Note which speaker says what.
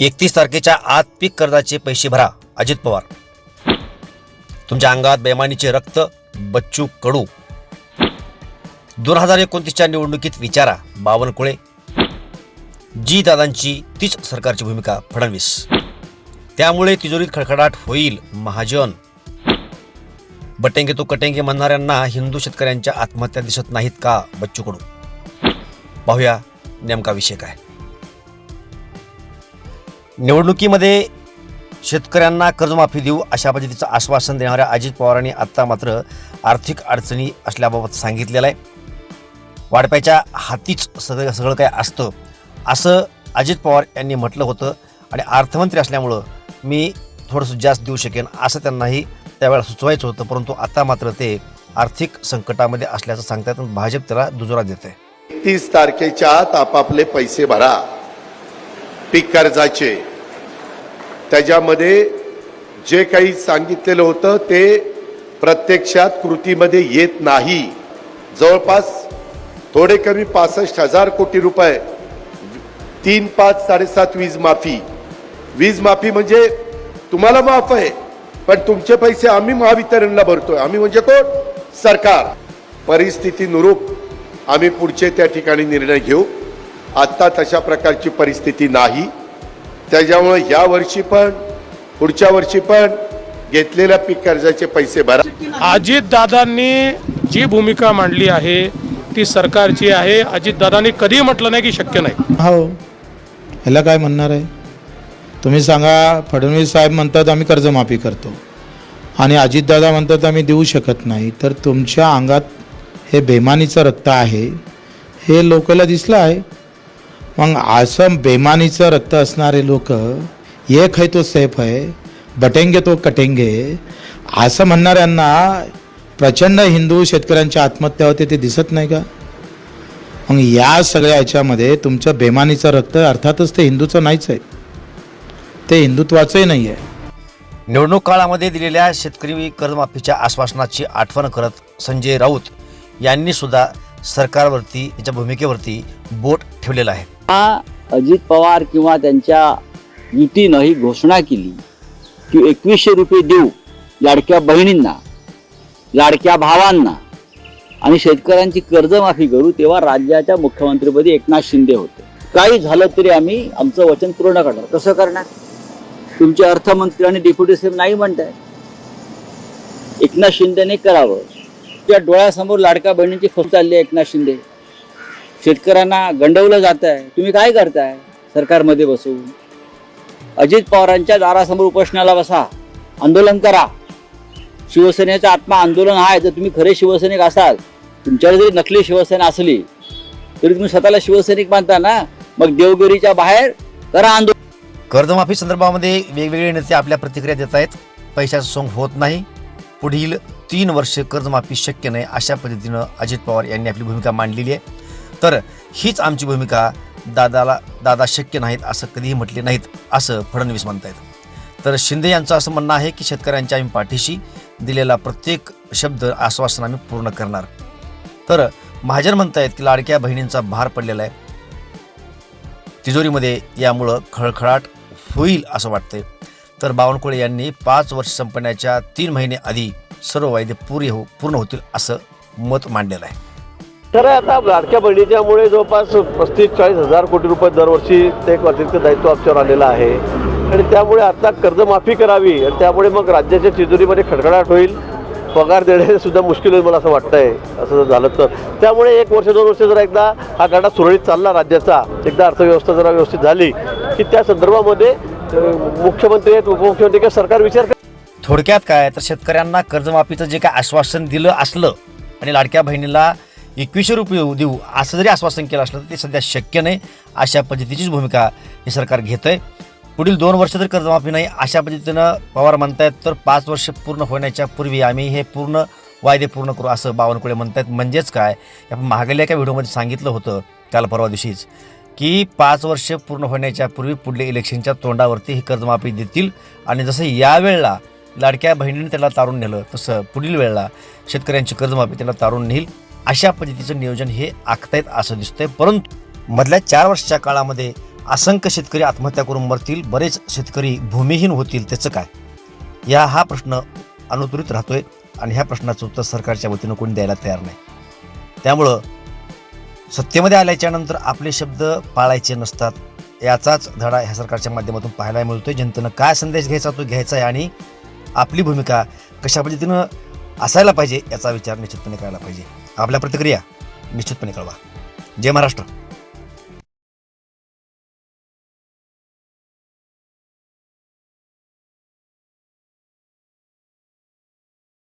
Speaker 1: एकतीस तारखेच्या आत पीक कर्जाचे पैसे भरा अजित पवार. तुमच्या अंगात बेमानीचे रक्त बच्चू कडू. दोन हजार एकोणतीसच्या निवडणुकीत विचारा बावनकुळे. जी दादांची तीच सरकारची भूमिका फडणवीस. त्यामुळे तिजोरीत खडखडाट होईल महाजन. बटेंगे तो कटेंगे म्हणणाऱ्यांना हिंदू शेतकऱ्यांच्या आत्महत्या दिसत नाहीत का बच्चू कडू? पाहूया नेमका विषय काय. निवडणुकीमध्ये शेतकऱ्यांना कर्जमाफी देऊ अशा पद्धतीचं आश्वासन देणाऱ्या अजित पवारांनी आत्ता मात्र आर्थिक अडचणी असल्याबाबत सांगितलेलं आहे. वाढप्याच्या हातीच सगळं सगळं काय असतं. असं अजित पवार यांनी म्हटलं होतं आणि अर्थमंत्री असल्यामुळं मी थोडंसं जास्त देऊ शकेन असं त्यांनाही त्यावेळेला सुचवायचं होतं परंतु आता मात्र ते आर्थिक संकटामध्ये असल्याचं सांगतात भाजप त्याला दुजोरा देत आहे.
Speaker 2: तीस तारखेच्या आत आपापले पैसे भरा. पीक कर्जाचे. त्याच्यामध्ये जे काही सांगितलेलं होतं ते प्रत्यक्षात कृतीमध्ये येत नाही. जवळपास थोडे कमी पासष्ट हजार कोटी रुपये. तीन पाच साडेसात वीज माफी. वीज माफी म्हणजे तुम्हाला माफ आहे पण तुमचे पैसे आम्ही महावितरणला भरतोय. आम्ही म्हणजे कोण? सरकार. परिस्थितीनुरूप आम्ही पुढचे त्या ठिकाणी निर्णय घेऊ. आत्ता तशा प्रकारची परिस्थिती नाही. त्याच्यामुळे या वर्षी पण पुढच्या वर्षी पण घेतलेल्या पीक कर्जाचे पैसे भरा.
Speaker 3: अजितदादांनी जी भूमिका मांडली आहे ती सरकारची आहे. अजितदादांनी कधी म्हटलं नाही की शक्य नाही.
Speaker 4: हो. ह्याला काय म्हणणार आहे? तुम्ही सांगा फडणवीस साहेब म्हणतात आम्ही कर्जमाफी करतो. आणि अजितदादा म्हणतात आम्ही देऊ शकत नाही. तर तुमच्या अंगात हे बेमानीचं रक्त आहे. हे लोकांना दिसलं आहे. मग असं बेमानीचं रक्त असणारे लोक एक आहे तो सेफ आहे बटेंगे तो कटेंगे. असं म्हणणाऱ्यांना प्रचंड हिंदू शेतकऱ्यांच्या आत्महत्या होते ते दिसत नाही का? मग या सगळ्या याच्यामध्ये तुमचं बेमानीचं रक्त अर्थातच ते हिंदूचं नाहीच आहे. ते हिंदुत्वाचंही नाही आहे.
Speaker 1: निवडणूक काळामध्ये दिलेल्या शेतकरी कर्जमाफीच्या आश्वासनाची आठवण करत संजय राऊत यांनी सुद्धा सरकारवरती याच्या भूमिकेवरती बोट ठेवलेलं आहे.
Speaker 5: हा अजित पवार किंवा त्यांच्या युतीनं ही घोषणा केली की एकवीसशे रुपये देऊ लाडक्या बहिणींना लाडक्या भावांना. आणि शेतकऱ्यांची कर्जमाफी करू तेव्हा राज्याच्या मुख्यमंत्रीपदी एकनाथ शिंदे होते. काही झालं तरी आम्ही आमचं वचन पूर्ण करणार. कसं करणार? तुमचे अर्थमंत्री आणि डेप्युटी सीएम नाही म्हणताय. एकनाथ शिंदेने करावं. त्या डोळ्यासमोर लाडक्या बहिणींची फसवणूक चालली आहे एकनाथ शिंदे. शेतकऱ्यांना गंडवलं जात आहे तुम्ही काय करताय? सरकारमध्ये बसून. अजित पवारांच्या दारासमोर उपोषणाला बसा. आंदोलन करा. शिवसेनेचं आत्मा आंदोलन आहे. जर तुम्ही खरे शिवसैनिक असाल तुमच्याकडे जरी नकली शिवसेना असली तरी तुम्ही स्वतःला शिवसैनिक मानता ना? मग देवगिरीच्या बाहेर करा आंदोलन.
Speaker 1: कर्जमाफी संदर्भामध्ये वेगवेगळे नेते आपल्या प्रतिक्रिया देत आहेत. पैशाचं सोंग होत नाही. पुढील तीन वर्ष कर्जमाफी शक्य नाही अशा पद्धतीनं अजित पवार यांनी आपली भूमिका मांडलेली आहे. तर हीच आमची भूमिका. दादाला दादा शक्य नाहीत असं कधीही म्हटले नाहीत असं फडणवीस म्हणतायत. तर शिंदे यांचं असं म्हणणं आहे की शेतकऱ्यांच्या आम्ही पाठीशी दिलेला प्रत्येक शब्द आश्वासन आम्ही पूर्ण करणार. तर महाजन म्हणतायत की लाडक्या बहिणींचा भार पडलेला आहे. तिजोरीमध्ये यामुळं खळखळाट होईल असं वाटतंय. तर बावनकुळे यांनी पाच वर्ष संपण्याच्या तीन महिने आधी सर्व वायदे पूर्ण हो पूर्ण होतील असं मत मांडलेलं आहे.
Speaker 6: तर आता लाडक्या बहिणीच्यामुळे जवळपास पस्तीस चाळीस हजार कोटी रुपये दरवर्षी ते एक अतिरिक्त दायित्व आमच्यावर आलेलं आहे. आणि त्यामुळे आता कर्जमाफी करावी आणि त्यामुळे मग राज्याच्या तिजोरीमध्ये खडखडाट होईल. पगार देणे सुद्धा मुश्किल होईल मला असं वाटतंय. असं जर झालं तर. त्यामुळे एक वर्ष दोन वर्ष जर एकदा हा गाडा सुरळीत चालला राज्याचा एकदा अर्थव्यवस्था जरा व्यवस्थित झाली की त्या संदर्भामध्ये मुख्यमंत्री आहेत उपमुख्यमंत्री किंवा सरकार विचार
Speaker 1: थोडक्यात काय तर शेतकऱ्यांना कर्जमाफीचं जे काय आश्वासन दिलं असलं आणि लाडक्या बहिणीला एकवीसशे रुपये देऊ असं जरी आश्वासन केलं असलं तर ते सध्या शक्य नाही. अशा पद्धतीचीच भूमिका हे सरकार घेतं आहे पुढील दोन वर्ष तर कर्जमाफी नाही अशा पद्धतीनं पवार म्हणतायत तर पाच वर्ष पूर्ण होण्याच्या पूर्वी आम्ही हे पूर्ण वायदे पूर्ण करू असं बावनकुळे म्हणतायत. म्हणजेच काय? आपण महागल्या एका व्हिडिओमध्ये सांगितलं होतं काल परवा दिवशीच की पाच वर्ष पूर्ण होण्याच्या पूर्वी पुढल्या इलेक्शनच्या तोंडावरती ही कर्जमाफी देतील. आणि जसं यावेळेला लाडक्या बहिणीने त्याला तारून नेलं तसं पुढील वेळेला शेतकऱ्यांची कर्जमाफी त्याला तारून नेईल. अशा पद्धतीचं नियोजन हे आखतायत असं दिसतंय. परंतु मधल्या चार वर्षाच्या काळामध्ये असंख्य शेतकरी आत्महत्या करून मरतील बरेच शेतकरी भूमिहीन होतील त्याचं काय? या हा प्रश्न अनुत्तरित राहतोय आणि ह्या प्रश्नाचं उत्तर सरकारच्या वतीनं कोणी द्यायला तयार नाही. त्यामुळं सत्तेमध्ये आल्याच्यानंतर आपले शब्द पाळायचे नसतात. याचाच धडा ह्या सरकारच्या माध्यमातून पाहायला मिळतोय. जनतेनं काय संदेश घ्यायचा तो घ्यायचा आहे आणि आपली भूमिका कशा पद्धतीनं असायला पाहिजे याचा विचार निश्चितपणे करायला पाहिजे. आपल्या प्रतिक्रिया निश्चितपणे कळवा. जय महाराष्ट्र.